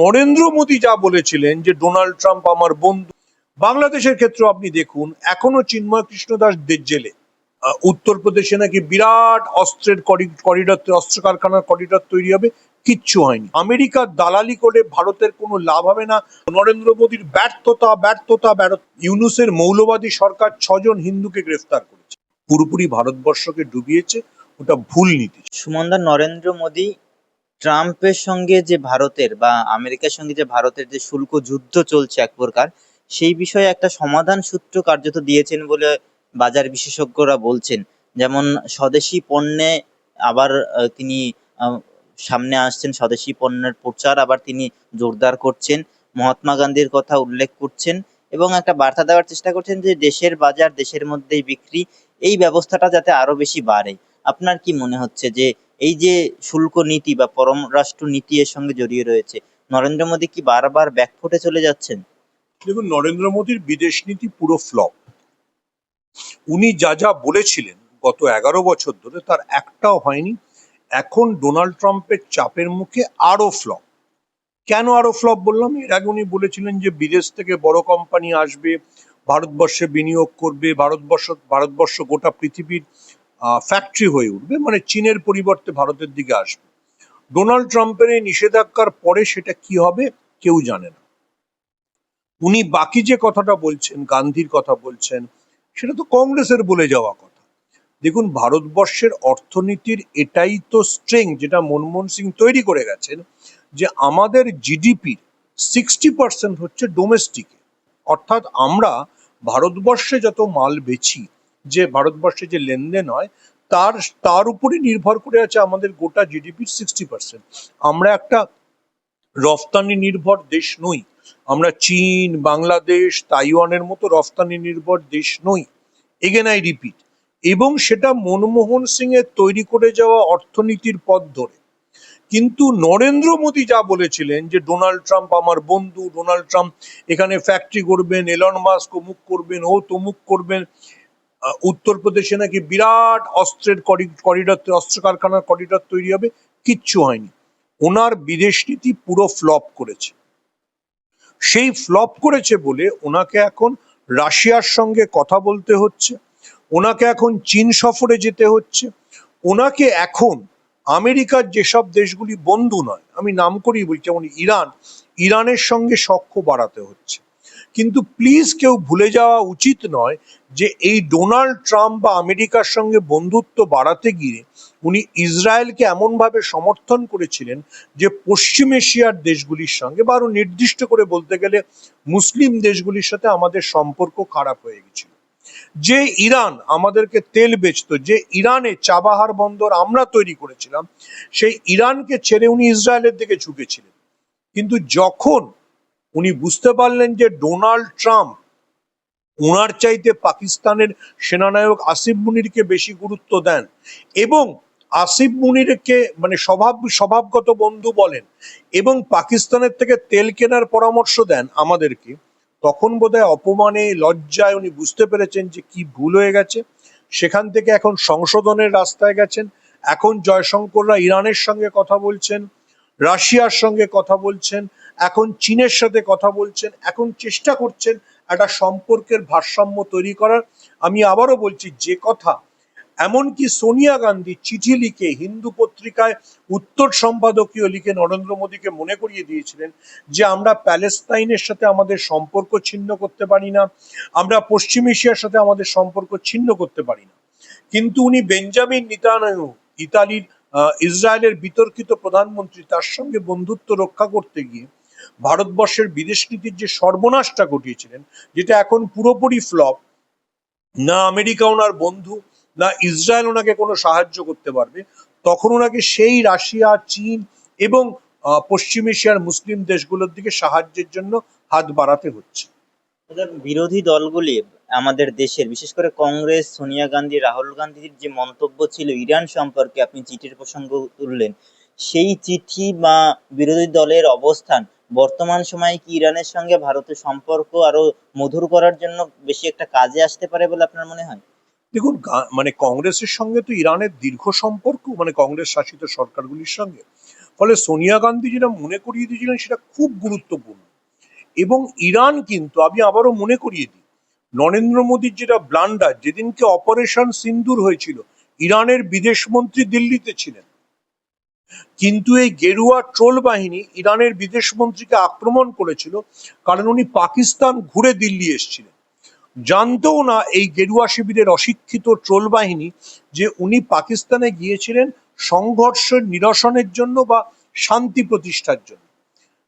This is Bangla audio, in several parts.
নরেন্দ্র মোদী যা বলেছিলেন যে ডোনাল্ড ট্রাম্প আমার বন্ধু, বাংলাদেশের ক্ষেত্রে আপনি দেখুন, এখনও চিন্ময় কৃষ্ণ দাস জেলে। উত্তরপ্রদেশে নাকি বিরাট অস্ত্রের করিডর, অস্ত্র কারখানার করিডর তৈরি হবে, কিচ্ছু হয়নি। আমেরিকার দালালি করে ভারতের কোনো লাভ হবে না। নরেন্দ্র মোদীর ব্যর্থতা ব্যর্থতা, ব্যর্থ ইউনুসের মৌলবাদী সরকার ছজন হিন্দুকে গ্রেফতার করেছে। পুরোপুরি ভারতবর্ষকে ডুবিয়েছে, ওটা ভুল নীতি। সুমনদা, নরেন্দ্র মোদী ট্রাম্পের সঙ্গে যে ভারতের বা আমেরিকার সঙ্গে যে ভারতের যে শুল্ক যুদ্ধ চলছে এক প্রকার, সেই বিষয়ে একটা সমাধান সূত্র কার্যত দিয়েছেন বলে বাজার বিশেষজ্ঞরা বলছেন। যেমন স্বদেশি পণ্যে আবার তিনি সামনে আসছেন স্বদেশি পণ্যের প্রচার, আবার তিনি জোরদার করছেন, মহাত্মা গান্ধীর কথা উল্লেখ করছেন এবং একটা বার্তা দেওয়ার চেষ্টা করছেন যে দেশের বাজার, দেশের মধ্যেই বিক্রি, এই ব্যবস্থাটা যাতে আরও বেশি বাড়ে। আপনার কি মনে হচ্ছে যে এই যে শুল্ক নীতি বা পররাষ্ট্র নীতি এর সঙ্গে জড়িয়ে রয়েছে, নরেন্দ্র মোদী কি বারবার ব্যাকফুটে চলে যাচ্ছেন? দেখুন, নরেন্দ্র মোদীর বিদেশ নীতি পুরো ফ্লপ উনি যা যা বলেছিলেন গত এগারো বছর ধরে, তার একটাও হয়নি। এখন ডোনাল্ড ট্রাম্পের চাপের মুখে আরও ফ্লপ কেন আরও ফ্লপ বললাম? এর আগে উনি বলেছিলেন যে বিদেশ থেকে বড় কোম্পানি আসবে, ভারতবর্ষে বিনিয়োগ করবে, ভারতবর্ষ ভারতবর্ষ গোটা পৃথিবীর ফ্যাক্টরি হয়ে উঠবে মানে চীনের পরিবর্তে ভারতের দিকে আসবে। ডোনাল্ড ট্রাম্পের এই নিষেধাজ্ঞার পরে সেটা কি হবে, কেউ জানে না। উনি বাকি যে কথাটা বলছেন, গান্ধীর কথা বলছেন, সেটা তো কংগ্রেসের বলে যাওয়া কথা। দেখুন, ভারতবর্ষের অর্থনীতির এটাই তো স্ট্রেং যেটা মনমোহন সিং তৈরি করে গেছেন, যে আমাদের জিডিপির সিক্সটি পার্সেন্ট হচ্ছে ডোমেস্টিকে অর্থাৎ আমরা ভারতবর্ষে যত মাল বেচি যে ভারতবর্ষে যে লেনদেন হয়, তার তার উপরে নির্ভর করে আছে আমাদের গোটা জিডিপির সিক্সটি পার্সেন্ট আমরা একটা রফতানি নির্ভর দেশ নই। আমরা চীন, বাংলাদেশ, তাইওয়ানের মতো রফতানি নির্ভর দেশ নই। এগেন আই রিপিট এবং সেটা মনমোহন সিং এর তৈরি করে যাওয়া অর্থনীতির পথ ধরে। কিন্তু নরেন্দ্র মোদী যা বলেছিলেন যে ডোনাল্ড ট্রাম্প আমার বন্ধু, ডোনাল্ড ট্রাম্প এখানে ফ্যাক্টরি করবেন এলন মাস্ক অমুক করবেন, ও তমুক করবেন উত্তরপ্রদেশে নাকি বিরাট অস্ত্রের করিডর অস্ত্র কারখানার করিডর তৈরি হবে, কিচ্ছু হয়নি। ওনার বিদেশ নীতি পুরো ফ্লপ করেছে। সেই ফ্লপ করেছে বলে ওনাকে এখন রাশিয়ার সঙ্গে কথা বলতে হচ্ছে, ওনাকে এখন চীন সফরে যেতে হচ্ছে, ওনাকে এখন আমেরিকার যেসব দেশগুলি বন্ধু নয়, আমি নাম করেই বলছি, যেমন ইরান, ইরানের সঙ্গে সখ্য বাড়াতে হচ্ছে। কিন্তু প্লিজ কেউ ভুলে যাওয়া উচিত নয় যে এই ডোনাল্ড ট্রাম্প বা আমেরিকার সঙ্গে বন্ধুত্ব বাড়াতে গিয়ে উনি ইসরায়েলকে এমনভাবে সমর্থন করেছিলেন যে পশ্চিম এশিয়ার দেশগুলির সঙ্গে বা আরও নির্দিষ্ট করে বলতে গেলে মুসলিম দেশগুলির সাথে আমাদের সম্পর্ক খারাপ হয়ে গেছিল। যে ইরান আমাদেরকে তেল বেচতো, যে ইরানে চাবাহার বন্দর আমরা তৈরি করেছিলাম, সেই ইরানকে ছেড়ে উনি ইসরায়েলের দিকে ঝুঁকেছিলেন। কিন্তু যখন উনি বুঝতে পারলেন যে ডোনাল্ড ট্রাম্প ওনার চাইতে পাকিস্তানের সেনানায়ক আসিফ মুনিরকে বেশি গুরুত্ব দেন এবং আসিফ মুনিরকে মানে স্বভাব, স্বভাবগত বন্ধু বলেন এবং পাকিস্তানের থেকে তেল কেনার পরামর্শ দেন আমাদেরকে। তখন বোধহয় অপমানে, লজ্জায় উনি বুঝতে পেরেছেন যে কি ভুল হয়ে গেছে। সেখান থেকে এখন সংশোধনের রাস্তায় গেছেন। এখন জয়শঙ্কররা ইরানের সঙ্গে কথা বলছেন, রাশিয়ার সঙ্গে কথা বলছেন এখন চীনের সাথে কথা বলছেন, এখন চেষ্টা করছেন একটা সম্পর্কের ভারসাম্য তৈরি করার। আমি আবারও বলছি, যে কথা, এমনকি সোনিয়া গান্ধী চিঠি লিখে হিন্দু পত্রিকায় উত্তর সম্পাদকীয় লিখে নরেন্দ্র মোদীকে মনে করিয়ে দিয়েছিলেন যে আমরা প্যালেস্তাইনের সাথে আমাদের সম্পর্ক ছিন্ন করতে পারি না, আমরা পশ্চিম এশিয়ার সাথে আমাদের সম্পর্ক ছিন্ন করতে পারি না। কিন্তু উনি বেঞ্জামিন নিতানায়ু ইতালির ইসরায়েলের বিতর্কিত প্রধানমন্ত্রী, তার সঙ্গে বন্ধুত্ব রক্ষা করতে গিয়ে ভারতবর্ষের বিদেশ নীতির যে সর্বনাশটা ঘটিয়েছিলেন, যেটা এখন পুরোপুরি ফ্লপ, না আমেরিকা ওনার বন্ধু, না ইসরায়েল ওনাকে কোনো সাহায্য করতে পারবে, তখন ওনাকে সেই রাশিয়া, চীন এবং পশ্চিম এশিয়ার মুসলিম দেশগুলোর দিকে সাহায্যের জন্য হাত বাড়াতে হচ্ছে। বিরোধী দলগুলি আমাদের দেশের, বিশেষ করে কংগ্রেস, সোনিয়া গান্ধী, রাহুল গান্ধীর যে মন্তব্য ছিল ইরান সম্পর্কে আপনি চিঠির প্রসঙ্গ তুললেন, সেই চিঠি বা বিরোধী দলের অবস্থান বর্তমান সময়ে কি ইরানের সঙ্গে ভারতের সম্পর্ক আরও মধুর করার জন্য বেশি একটা কাজে আসতে পারে বলে আপনার মনে হয়? দেখুন মানে কংগ্রেসের সঙ্গে তো ইরানের দীর্ঘ সম্পর্ক মানে কংগ্রেস শাসিত সরকারগুলির সঙ্গে। ফলে সোনিয়া গান্ধী যেটা মনে করিয়ে দিয়েছিলেন সেটা খুব গুরুত্বপূর্ণ। এবং ইরান কিন্তু, আমি আবারও মনে করিয়ে দিই, নরেন্দ্র মোদীর যেটা ব্লান্ডার, যেদিনকে অপারেশন সিন্দুর হয়েছিল, ইরানের বিদেশ মন্ত্রী দিল্লিতে ছিলেন। কিন্তু এই গেরুয়া ট্রোল বাহিনী ইরানের বিদেশ মন্ত্রীকে আক্রমণ করেছিল কারণ উনি পাকিস্তান ঘুরে দিল্লি এসেছিলেন। জানতেও না এই গেরুয়া শিবিরের অশিক্ষিত ট্রোল বাহিনী যে উনি পাকিস্তানে গিয়েছিলেন সংঘর্ষের নিরসনের জন্য বা শান্তি প্রতিষ্ঠার জন্য।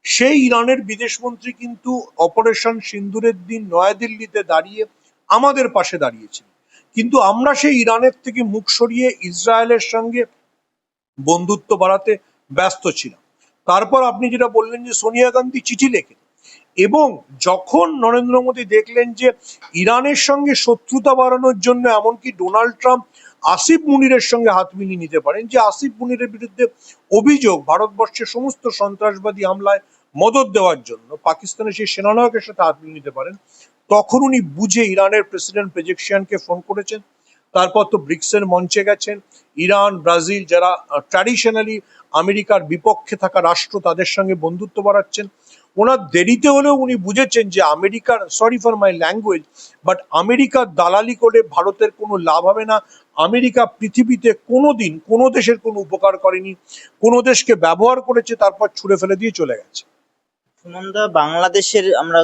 সেই ইরানের বিদেশমন্ত্রী কিন্তু অপারেশন সিন্দুরের দিন নয়াদিল্লিতে দাঁড়িয়ে আমাদের পাশে দাঁড়িয়েছিলেন। কিন্তু আমরা সেই ইরানের থেকে মুখ সরিয়ে ইসরায়েলের সঙ্গে বন্ধুত্ব বাড়াতে ব্যস্ত ছিলাম। তারপর আপনি যেটা বললেন যে সোনিয়া গান্ধী চিঠি লেখেন এবং যখন নরেন্দ্র মোদী দেখলেন যে ইরানের সঙ্গে শত্রুতা বাড়ানোর জন্য এমনকি ডোনাল্ড ট্রাম্প আসিফ মুনিরের সঙ্গে হাত মিলিয়ে নিতে পারেন যে আসিফ মুনিরের বিরুদ্ধে অভিযোগ, ভারতবর্ষের সমস্ত সন্ত্রাসবাদী হামলায় মদত দেওয়ার জন্য পাকিস্তানের সেই সেনানায়কের সাথে হাত মিলিয়ে নিতে পারেন, তখন উনি বুঝে ইরানের প্রেসিডেন্ট পেজেকশিয়ানকে ফোন করেছেন। তারপর তো ব্রিক্সের মঞ্চে গেছেন। ইরান, ব্রাজিল যারা ট্র্যাডিশনালি আমেরিকার বিপক্ষে থাকা রাষ্ট্র তাদের সঙ্গে বন্ধুত্ব বাড়াচ্ছেন। ওনার দেরিতে হলেও উনি বুঝেছেন যে আমেরিকার sorry for my language but আমেরিকার দালালি করে ভারতের কোনো লাভ হবে না। আমেরিকা পৃথিবীতে কোনো দিন কোনো দেশের কোনো উপকার করেনি। কোনো দেশকে ব্যবহার করেছে, তারপর ছুড়ে ফেলে দিয়ে চলে গেছে। সুমনদা বাংলাদেশের আমরা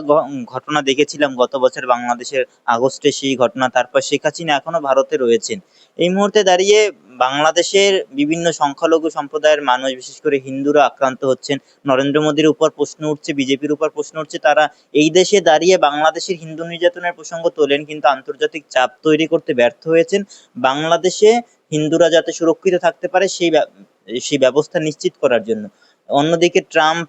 ঘটনা দেখেছিলাম, গত বছর বাংলাদেশের আগস্টে সেই ঘটনা, তারপর শেখ হাসিনা এখনও ভারতে রয়েছেন। এই মুহূর্তে দাঁড়িয়ে বাংলাদেশের বিভিন্ন সংখ্যালঘু সম্প্রদায়ের মানুষ, বিশেষ করে হিন্দুরা আক্রান্ত হচ্ছেন। নরেন্দ্র মোদীর উপর প্রশ্ন উঠছে, বিজেপির উপর প্রশ্ন উঠছে, তারা এই দেশে দাঁড়িয়ে বাংলাদেশের হিন্দু নির্যাতনের প্রসঙ্গ তোলেন, কিন্তু আন্তর্জাতিক চাপ তৈরি করতে ব্যর্থ হয়েছেন। বাংলাদেশে হিন্দুরা যাতে সুরক্ষিত থাকতে পারে, সেই সেই ব্যবস্থা নিশ্চিত করার জন্য। অন্যদিকে ট্রাম্প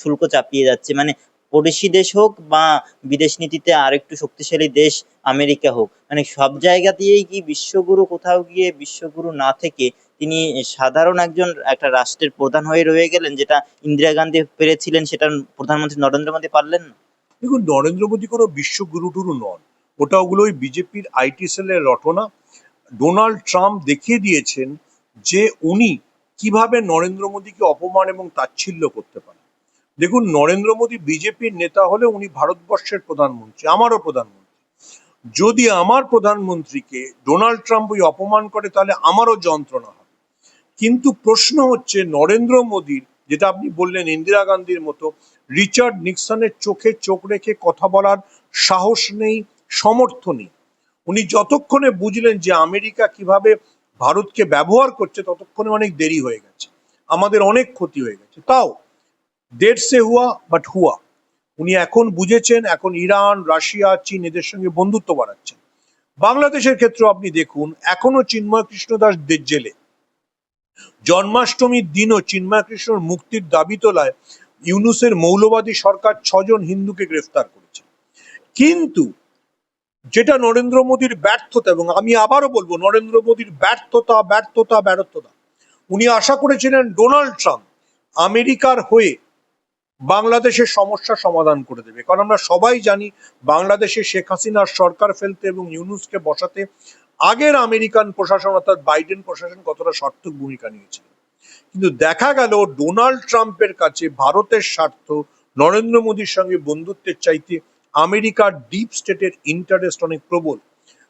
শুল্ক চাপিয়ে যাচ্ছে। মানে পড়োশি দেশ হোক বা বিদেশ নীতিতে আরেকটু শক্তিশালী দেশ আমেরিকা হোক মানে সব জায়গা দিয়েই কি বিশ্বগুরু কোথাও গিয়ে বিশ্বগুরু না থেকে তিনি সাধারণ একজন, একটা রাষ্ট্রের প্রধান হয়ে রয়ে গেলেন, যেটা ইন্দিরা গান্ধী পেরেছিলেন, সেটা প্রধানমন্ত্রী নরেন্দ্র মোদী পারলেন না। দেখুন, নরেন্দ্র মোদী কোনো বিশ্বগুরু টুরু নন। ওটা ওগুলো ওই বিজেপির আইটি সেলের রটনা। ডোনাল্ড ট্রাম্প দেখিয়ে দিয়েছেন যে উনি কীভাবে নরেন্দ্র মোদীকে অপমান এবং তাচ্ছিল্য করতে পারেন দেখুন, নরেন্দ্র মোদী বিজেপির নেতা হলে উনি ভারতবর্ষের প্রধানমন্ত্রী, আমারও প্রধানমন্ত্রী। যদি আমার প্রধানমন্ত্রীকে ডোনাল্ড ট্রাম্প ওই অপমান করে, তাহলে আমারও যন্ত্রণা হবে। কিন্তু প্রশ্ন হচ্ছে, নরেন্দ্র মোদীর, যেটা আপনি বললেন ইন্দিরা গান্ধীর মতো, রিচার্ড নিক্সনের চোখে চোখ রেখে কথা বলার সাহস নেই, সমর্থ নেই। উনি যতক্ষণে বুঝলেন যে আমেরিকা কীভাবে ভারতকে ব্যবহার করছে ততক্ষণে অনেক দেরি হয়ে গেছে। আমাদের অনেক ক্ষতি হয়ে গেছে। তাও দের সে হুয়া বাট হুয়া। উনি এখন বুঝেছেন, এখন ইরান, রাশিয়া, চীন এদের সঙ্গে বন্ধুত্ব বাড়াচ্ছেন। বাংলাদেশের ক্ষেত্রে আপনি দেখুন, এখনও চিন্ময় কৃষ্ণ দাস জেলে। জন্মাষ্টমীর দিনও চিন্ময় কৃষ্ণর মুক্তির দাবি তোলায় ইউনুসের মৌলবাদী সরকার ছজন হিন্দুকে গ্রেফতার করেছে। কিন্তু যেটা নরেন্দ্র মোদীর ব্যর্থতা, এবং আমি আবারও বলব, নরেন্দ্র মোদীর ব্যর্থতা ব্যর্থতা ব্যর্থতা। উনি আশা করেছিলেন ডোনাল্ড ট্রাম্প আমেরিকার হয়ে বাংলাদেশের সমস্যা সমাধান করে দেবে। কারণ আমরা সবাই জানি, বাংলাদেশে শেখ হাসিনার সরকার ফেলতে এবং ইউনুসকে বসাতে আগের আমেরিকান প্রশাসন, অর্থাৎ বাইডেন প্রশাসন কতটা সার্থক ভূমিকা নিয়েছিল। কিন্তু দেখা গেল, ডোনাল্ড ট্রাম্পের কাছে ভারতের স্বার্থ, নরেন্দ্র মোদীর সঙ্গে বন্ধুত্বের চাইতে আমেরিকার ডিপ স্টেটের ইন্টারেস্ট অনেক প্রবল।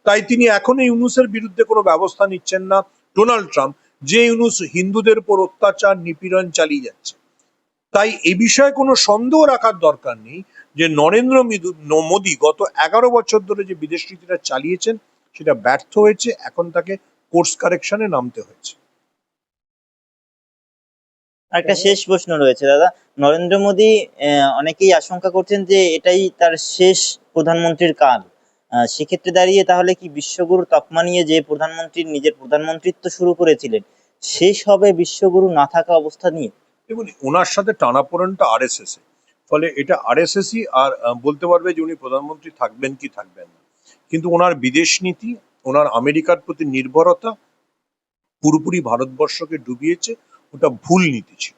তাই তিনি এখনও ইউনুসের বিরুদ্ধে কোনো ব্যবস্থা নিচ্ছেন না ডোনাল্ড ট্রাম্প, যে ইউনুস হিন্দুদের উপর অত্যাচার, নিপীড়ন চালিয়ে যাচ্ছে। তাই এ বিষয়ে কোনো সন্দেহ রাখার দরকার নেই যে নরেন্দ্র মিদু- গত এগারো বছর ধরে যে বিদেশ নীতিটা চালিয়েছেন, সেটা ব্যর্থ হয়েছে, এখন তাকে কোর্স কারেকশনে নামতে হয়েছে। একটা শেষ প্রশ্ন রয়েছে দাদা। নরেন্দ্র মোদী আহ, অনেকেই আশঙ্কা করছেন যে এটাই তার শেষ প্রধানমন্ত্রীর কাল। আহ, সেক্ষেত্রে দাঁড়িয়ে তাহলে কি বিশ্বগুরু তকমা নিয়ে যে প্রধানমন্ত্রী নিজের প্রধানমন্ত্রিত্ব শুরু করেছিলেন শেষ হবে বিশ্বগুরু না থাকা অবস্থা নিয়ে? দেখুন ওনার সাথে টানাপোড়েনটা আর এস এস ফলে এটা আর এস এসই আর আহ, বলতে পারবে যে উনি প্রধানমন্ত্রী থাকবেন কি থাকবেন না। কিন্তু ওনার বিদেশ নীতি ওনার আমেরিকার প্রতি নির্ভরতা পুরোপুরি ভারতবর্ষকে ডুবিয়েছে। ওটা ভুল নীতি ছিল।